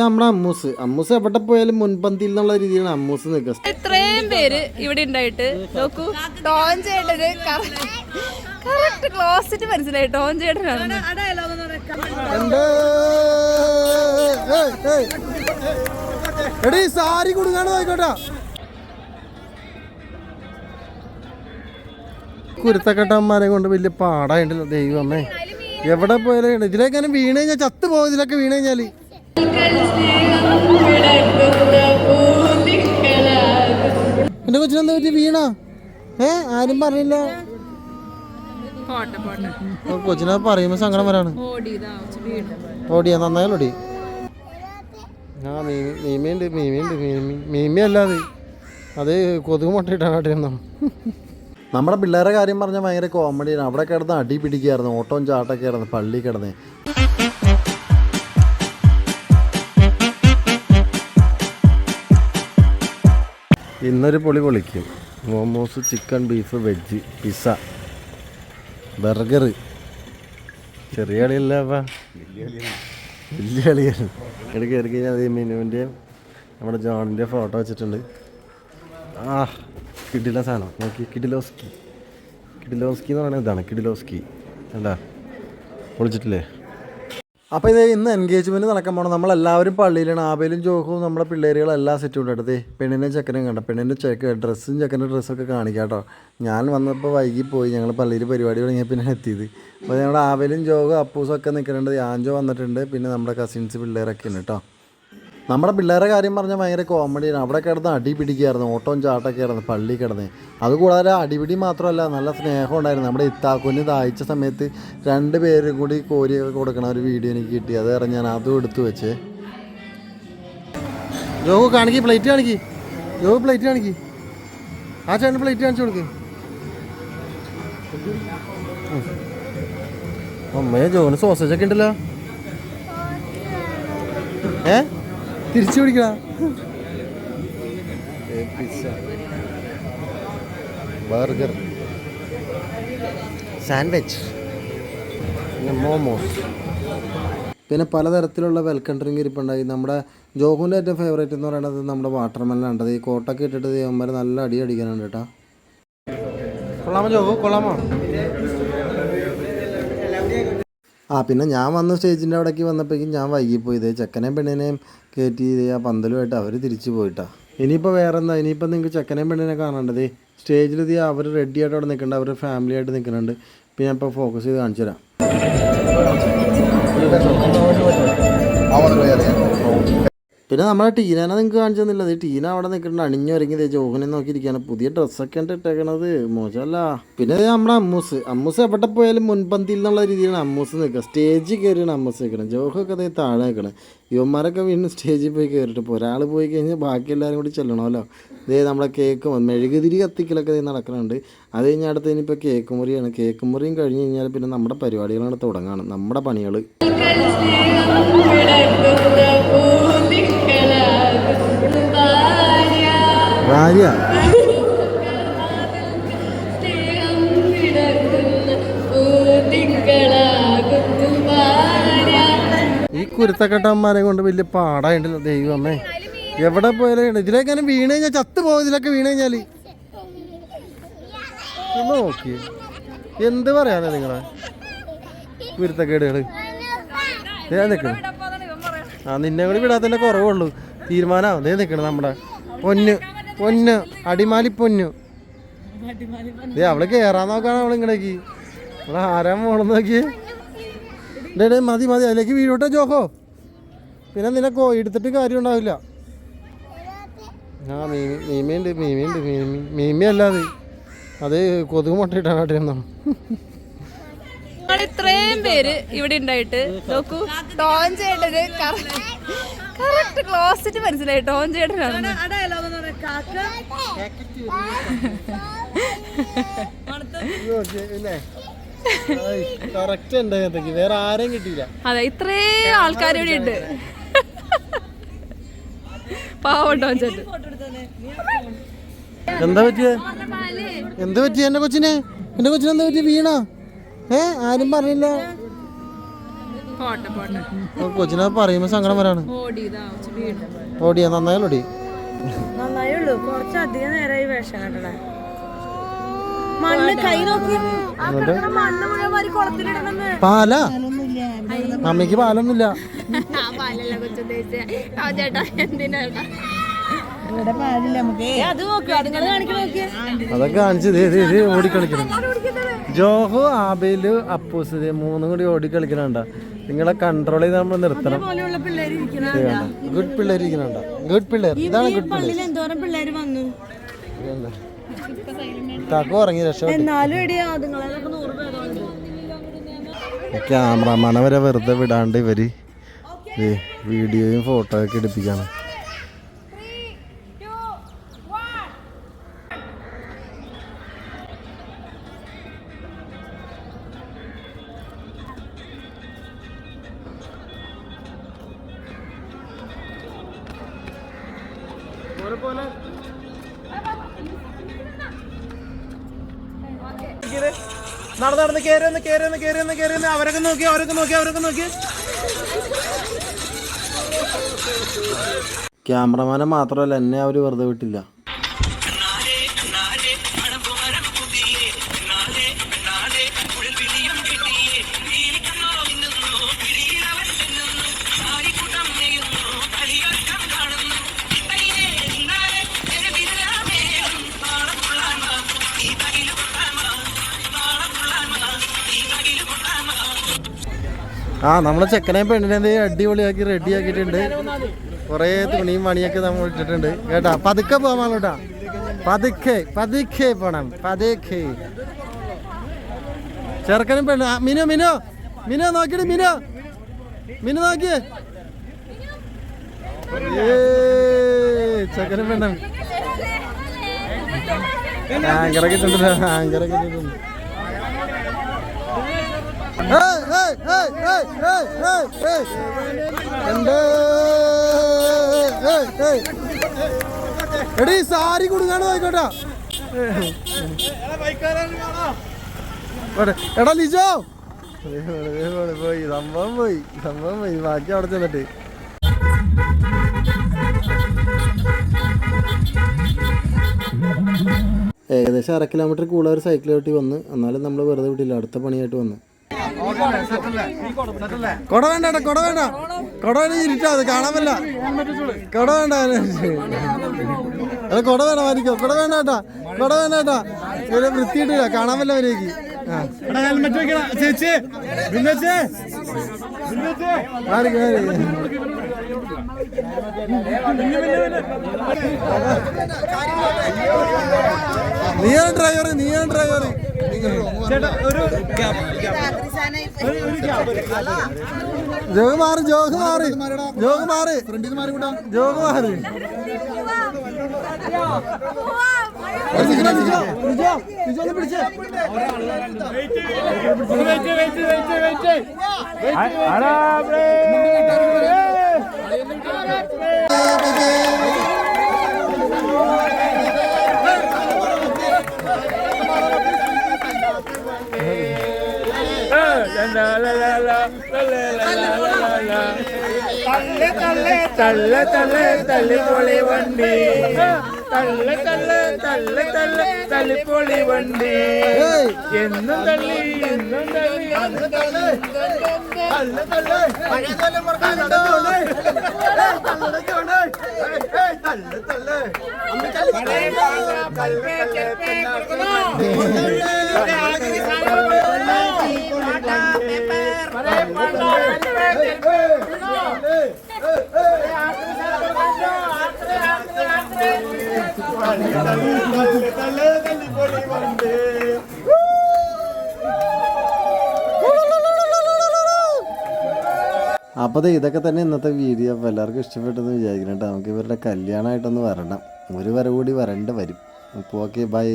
നമ്മുടെ അമ്മൂസ്. അമ്മൂസ് എവിടെ പോയാലും മുൻപന്തിയിൽ എന്നുള്ള രീതിയിലാണ് അമ്മൂസ് നിൽക്കുക. ഇത്രയും പേര് ഇവിടെ ഉണ്ടായിട്ട് നോക്കൂ. ടോൺ ചേട്ടന് കറക്റ്റ് ക്ലോസിറ്റ് മനസ്സിലായി. ടോൺ ചേട്ടനാണ്. എടീ സാരി കൊടുക്കാണ് നോക്കോട്ടാ കുരുത്തക്കെട്ടന്മാരെ കൊണ്ട് വലിയ പാടായിട്ടില്ല ദൈവമേ. എവിടെ പോയാലും ഇതിലേക്കാനും വീണ് കഴിഞ്ഞാൽ ചത്തു പോകും ഇതിലൊക്കെ വീണ് കഴിഞ്ഞാൽ. എന്റെ കൊച്ചിനെന്താ പറ്റി? വീണ? ഏ? ആരും പറഞ്ഞില്ല. കൊച്ചിനെ പറയുമ്പോ സങ്കടം വരാണ്. ഓടിയ നന്നായാലും ഓടി. ആ മീമി മീമിയുണ്ട് മീമിയുണ്ട് മീമി മീമി അല്ലാതെ അത്. കൊതുക് മുട്ടയിട്ടാണ് കാട്ടിരുന്നു നമ്മുടെ പിള്ളേരെ കാര്യം പറഞ്ഞാൽ ഭയങ്കര കോമഡിയാണ് അവിടെ കിടന്ന് അടി പിടിക്കുകയായിരുന്നു ഓട്ടവും ചാട്ടൊക്കെ ആയിരുന്നു പള്ളി കിടന്ന്. ഇന്നൊരു പൊളി പൊളിക്കും. Momos chicken beef veg pizza burger ചെറിയ കളിയല്ല വലിയ കളിയാണ്. ഇടയ്ക്ക് കയറി കഴിഞ്ഞാൽ മിനുവിന്റെയും നമ്മുടെ ജോണിന്റെ ഫോട്ടോ വെച്ചിട്ടുണ്ട്. ആ കിഡില സാധനം നോക്കി കിഡിലോസ്കി. കിഡിലോസ്കി എന്ന് പറയുന്നത് ഇതാണ് കിഡിലോസ്കി. എന്താ പൊളിച്ചിട്ടില്ലേ? അപ്പോൾ ഇത് ഇന്ന് എൻഗേജ്മെന്റ് നടക്കാൻ പോകണം നമ്മളെല്ലാവരും പള്ളിയിലാണ്. ആബേലും ജോഹവും നമ്മുടെ പിള്ളേരുകളെല്ലാം സെറ്റും ഉണ്ട് അടുത്തേ പെണ്ണിന്റെ ചെക്കനും കണ്ട? പെണ്ണിന്റെ ചെക്ക ഡ്രസ്സും ചെക്കന്റെ ഡ്രസ്സൊക്കെ കാണിക്കാം കേട്ടോ. ഞാൻ വന്നപ്പോൾ വൈകി പോയി. ഞങ്ങൾ പള്ളിയിൽ പരിപാടി തുടങ്ങിയ പിന്നെ എത്തിയത്. അപ്പോൾ ഞങ്ങളുടെ ആബേലും ജോഹും അപ്പൂസും ഒക്കെ നിൽക്കുന്നുണ്ട് ആഞ്ചോ വന്നിട്ടുണ്ട്. പിന്നെ നമ്മുടെ കസിൻസ് പിള്ളേരൊക്കെ ഉണ്ട് കേട്ടോ. നമ്മുടെ പിള്ളേരെ കാര്യം പറഞ്ഞാൽ ഭയങ്കര കോമഡിയാണ് അവിടെ കിടന്ന് അടി പിടിക്കുകയായിരുന്നു ഓട്ടവും ചാട്ടൊക്കെ ആയിരുന്നു പള്ളി കിടന്ന്. അതുകൂടാതെ അടിപിടി മാത്രമല്ല നല്ല സ്നേഹം ഉണ്ടായിരുന്നു. നമ്മുടെ ഇത്താക്കുഞ്ഞ് ദാഹിച്ച സമയത്ത് രണ്ട് പേരും കൂടി കോരിയൊക്കെ കൊടുക്കണ ഒരു വീഡിയോ എനിക്ക് കിട്ടി. അത് കാരണം ഞാൻ അതും എടുത്തു വെച്ച്. ജോഹു കാണിക്കി പ്ലേറ്റ് കാണിക്കി. ജോഹു പ്ലേറ്റ് കാണിക്കി. ആ ചേട്ടൻ പ്ലേറ്റ് കാണിച്ചു കൊടുക്ക്. ഉം. അമ്മയെ ജോന് സോസേജ് ഒക്കെ ഉണ്ടല്ലോ. ഏ? തിരിച്ചു പിടിക്കണ ബർഗർ. സാൻഡ്വിച്ച്. പിന്നെ മോമോസ്. പിന്നെ പലതരത്തിലുള്ള വെൽക്കം ഡ്രിങ്ക് ഇരിപ്പുണ്ടായി. നമ്മുടെ ജോഹുവിന്റെ ഏറ്റവും ഫേവറേറ്റ് എന്ന് പറയുന്നത് നമ്മുടെ വാട്ടർ മെല്ലാണ് ഈ കോട്ടൊക്കെ ഇട്ടിട്ട് ചെയ്യുമ്പോൾ നല്ല അടി അടിക്കാനുണ്ട് കേട്ടോ. കൊള്ളാമോ ജോഹു? കൊള്ളാമോ? ആ പിന്നെ ഞാൻ വന്ന സ്റ്റേജിന്റെ അവിടേക്ക് വന്നപ്പോഴേക്കും ഞാൻ വൈകിപ്പോയി. ഇതേ ചെക്കനെയും പെണ്ണിനെയും കയറ്റി ആ പന്തലുമായിട്ട് അവർ തിരിച്ചു പോയിട്ടാ. ഇനിയിപ്പോൾ വേറെ എന്താ ഇനിയിപ്പോൾ നിങ്ങൾക്ക് ചെക്കനെയും പെണ്ണിനെ കാണേണ്ടത് സ്റ്റേജിൽ ഇത് അവർ റെഡി ആയിട്ട് അവിടെ നിൽക്കുന്നുണ്ട് അവർ ഫാമിലി ആയിട്ട് നിൽക്കുന്നുണ്ട് ഇപ്പം ഞാൻ ഇപ്പോൾ ഫോക്കസ് ചെയ്ത് കാണിച്ചു തരാം. പിന്നെ നമ്മളെ ടീനാനെ നിങ്ങൾക്ക് കാണിച്ചു തന്നില്ല അത് ടീന അവിടെ നിൽക്കുന്നുണ്ട് അണിഞ്ഞൊരുങ്ങി ജോഹനെ നോക്കിയിരിക്കുകയാണ്. പുതിയ ഡ്രസ്സൊക്കെ ഉണ്ട് ഇട്ടേക്കണത്. മോശമല്ല. പിന്നെ നമ്മുടെ അമ്മൂസ്. അമ്മൂസ് എവിടെ പോയാലും മുൻപന്തിയിൽ എന്നുള്ള രീതിയിലാണ് അമ്മൂസ് നിൽക്കുക സ്റ്റേജിൽ കയറിയാണ് അമ്മൂസ് നിൽക്കണം ജോഹൊക്കെ ദേ താഴെ നിൽക്കണം. യുവന്മാരൊക്കെ വീണ്ടും സ്റ്റേജിൽ പോയി കയറിയിട്ട് ഇപ്പോൾ ഒരാൾ പോയി കഴിഞ്ഞാൽ ബാക്കി എല്ലാവരും കൂടി ചെല്ലണമല്ലോ. ദേ നമ്മളെ കേക്ക് മെഴുകുതിരി കത്തിക്കലൊക്കെ ദേ നടക്കുന്നുണ്ട് അത് കഴിഞ്ഞ അടുത്ത് ഇനിയിപ്പോൾ കേക്ക് മുറിയാണ്. കേക്ക് മുറിയും കഴിഞ്ഞ് കഴിഞ്ഞാൽ പിന്നെ നമ്മുടെ പരിപാടികളാണ് തുടങ്ങാണ്. നമ്മുടെ പണികൾ ഭാര്യ. ഈ കുരുത്തക്കെട്ടന്മാരെ കൊണ്ട് വലിയ പാടായിട്ടില്ല ദൈവമേ. എവിടെ പോയാലും ഇതിലേക്ക് വീണ് കഴിഞ്ഞാൽ ചത്തു പോകും ഇതിലൊക്കെ വീണ് കഴിഞ്ഞാൽ. നോക്കി. എന്ത് പറയാനാ നിങ്ങളെ? കുരുത്തക്കേടുകൾ. ദേ നിൽക്കണം ആ നിന്നെ കൂടി വിടാത്തതിന്റെ കുറവുള്ളൂ. തീരുമാനം ദേ നിൽക്കണം നമ്മുടെ പൊന്ന്. പൊന്ന് അടിമാലി പൊന്നു. ഏ അവൾ കേറാൻ നോക്കാണ് അവൾ ഇങ്ങടേക്ക്. അവളെ ആരാ മോളെന്ന് നോക്കിയേ ഡേ മതി മതി അതിലേക്ക് വീഴോട്ടെ ജോഹോ പിന്നെ നിന്നെ കോ എടുത്തിട്ട് കാര്യം ഉണ്ടാവില്ല. ആ മീമി മീമിയുണ്ട് മീമിയുണ്ട് മീമി മീമി അല്ലാതെ അത്. കൊതുക് മുട്ടയിട്ടാണ് കാട്ടിരുന്നു നിങ്ങൾ ഇത്രയും പേര് ഇവിടെ ഉണ്ടായിട്ട് നോക്കൂ ടോൺ ചേട്ടന് കറക്റ്റ് ക്ലോസിറ്റ് മനസ്സിലായി ടോൺ ചേട്ടനാണ് വേറെ ആരെയും കിട്ടിയില്ല അതെ ഇത്രേ ആൾക്കാർ ഇവിടെ ഉണ്ട്. പാവണ്ടോ ചേട്ടൻ. എന്താ പറ്റിയത് എന്താ പറ്റിയ എന്റെ കൊച്ചിനെ? എന്റെ കൊച്ചിന് എന്താ പറ്റിയ? വീണ? ഏ ആരും പറഞ്ഞില്ല. പോട്ടെ കൊച്ചിനെ പറയുമ്പോ സങ്കടം വരാണ്. ഓടിയതാ വീട് ഓടിയാ നന്നായാലും നന്നായുള്ളൂ കുറച്ചധികം നേരമായി വേഷം കണ്ടണേ മണ്ണ് കൈ നോക്കി മണ്ണ് മുഴുവൻ വാരി കുളത്തിലിടണമെന്ന്. പാല? മമ്മിക്ക് പാലൊന്നുമില്ല. അതൊക്കെ കാണിച്ചത് ദേ, ദേ, ദേ ഓടിക്കളിക്കണം. ജോഹു ആബേൽ അപ്പൂസ് മൂന്നും കൂടി ഓടിക്കളിക്കണണ്ട. നിങ്ങളെ കൺട്രോൾ ചെയ്ത് നമ്മൾ നിർത്തണം. ഗുഡ് പിള്ളേർ ഇരിക്കുന്നുണ്ടോ ഗുഡ് പിള്ളേർ. ഇതാണ് ഗുഡ് പിള്ളേർ. എന്തോരം വന്നു? താക്കു ഉറങ്ങി രക്ഷപ്പെട്ടു. ക്യാമറമാനെ വരെ വെറുതെ വിടാണ്ട് ഇവർ വീഡിയോയും ഫോട്ടോയൊക്കെ ഫോട്ടോ ഒക്കെ പോലെ നടന്ന് നടന്ന് കയറി ഒന്ന് കയറി ഒന്ന് കയറി ഒന്ന് കയറി ഒന്ന് അവരൊക്കെ നോക്കി അവരൊക്കെ നോക്കി അവരൊക്കെ നോക്കി. ക്യാമറമാനെ മാത്രമല്ല എന്നെ അവർ വെറുതെ വിട്ടില്ല. ആ നമ്മളെ ചെക്കനെ പെണ്ണിനെ അടിപൊളിയാക്കി റെഡി ആക്കിയിട്ടുണ്ട് കുറേ തുണിയും മണിയൊക്കെ നമ്മൾ ഇട്ടിട്ടുണ്ട്. കേട്ടാ പതുക്കെ പോകാൻ കേട്ടാ. പതുക്കെ പതുക്കെ പോണം പതുക്കെ. ചെറുക്കനും പെണ്ണ്. മിനു മിനു മിനു നോക്കിയിട്ട് മിനു. മിനു നോക്കിയേ ചെക്കനും പെണ്ണും. ആങ്കറൊക്കെ ഇട്ടിട്ടുണ്ട് ഇട്ടിട്ടുണ്ട്. എടീ സാരി കൊടുക്കാണ് ആയിക്കോട്ടെ എടാ ലിജോ. പോയി സംഭവം പോയി സംഭവം പോയി ബാക്കി അവിടെ ചെന്നിട്ട് ഏകദേശം അര കിലോമീറ്റർ കൂടുതൽ ഒരു സൈക്കിൾ ചവിട്ടി വന്ന് എന്നാലും നമ്മൾ വെറുതെ വിട്ടില്ല. അടുത്ത പണിയായിട്ട് വന്ന്. കൊട വേണ്ട കൊട വേണ്ട. കൊട വേണ്ട ഇരുട്ടാ അത് കാണാൻ പറ്റില്ല. കൊട വേണ്ട അത് കൊട വേണം മാറിക്കോ കൊട വേണ്ട കേട്ടാ കൊട വേണ്ട കേട്ടാ ഇവരെ വൃത്തിയിട്ടില്ല കാണാൻ പറ്റില്ല അവരേക്ക്. ഹെൽമെറ്റ് വെക്കണം ചേച്ചി ബിന്നച്ചേ മാറിക്കോ മാറി നീയാണ് ഡ്രൈവർ നീയാണ് ഡ്രൈവർ ജോഗ് മാറി ജോഗ് മാറി ജോഗ് മാറി ജോഗ് മാറി കൂട്ടാ ജോഗ് മാറി ലിജോ തള്ളെ തള്ളെ തള്ളെ തള്ളെ തള്ളിപ്പൊളി വണ്ടി തള്ളെ തള്ളെ തള്ളെ തള്ളെ തള്ളിപ്പൊളി വണ്ടി എന്നും തള്ളി എന്നും തള്ളി എന്നും തള്ളി തള്ളെ തള്ളെ தள்ளு தள்ளு அம்மி தள்ளு கல்வே செல்வே தள்ளு தள்ளி போடி வந்து അപ്പോൾ ഇതൊക്കെ തന്നെ ഇന്നത്തെ വീഡിയോ അപ്പോൾ എല്ലാവർക്കും ഇഷ്ടപ്പെട്ടെന്ന് വിചാരിക്കണം നമുക്ക് ഇവരുടെ കല്യാണമായിട്ടൊന്ന് വരണം. ഒരു വരവ് കൂടി വരേണ്ട വരും. അപ്പോൾ ഓക്കെ ബൈ.